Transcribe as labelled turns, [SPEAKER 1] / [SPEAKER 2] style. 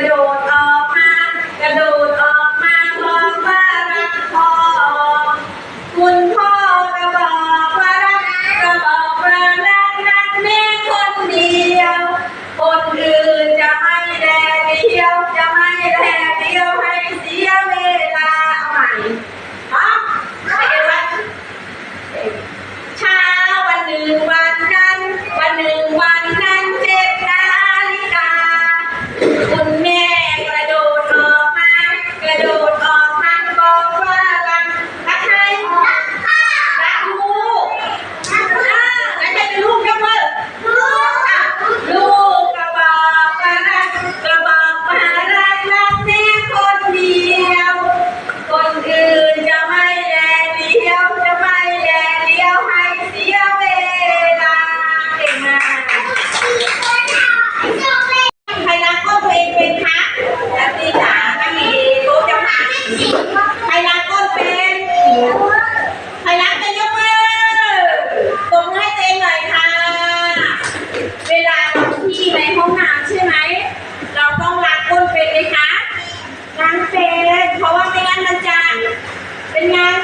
[SPEAKER 1] melhor งานเฟสเพราะว่าไม่งั้นมันจะเป็นงาน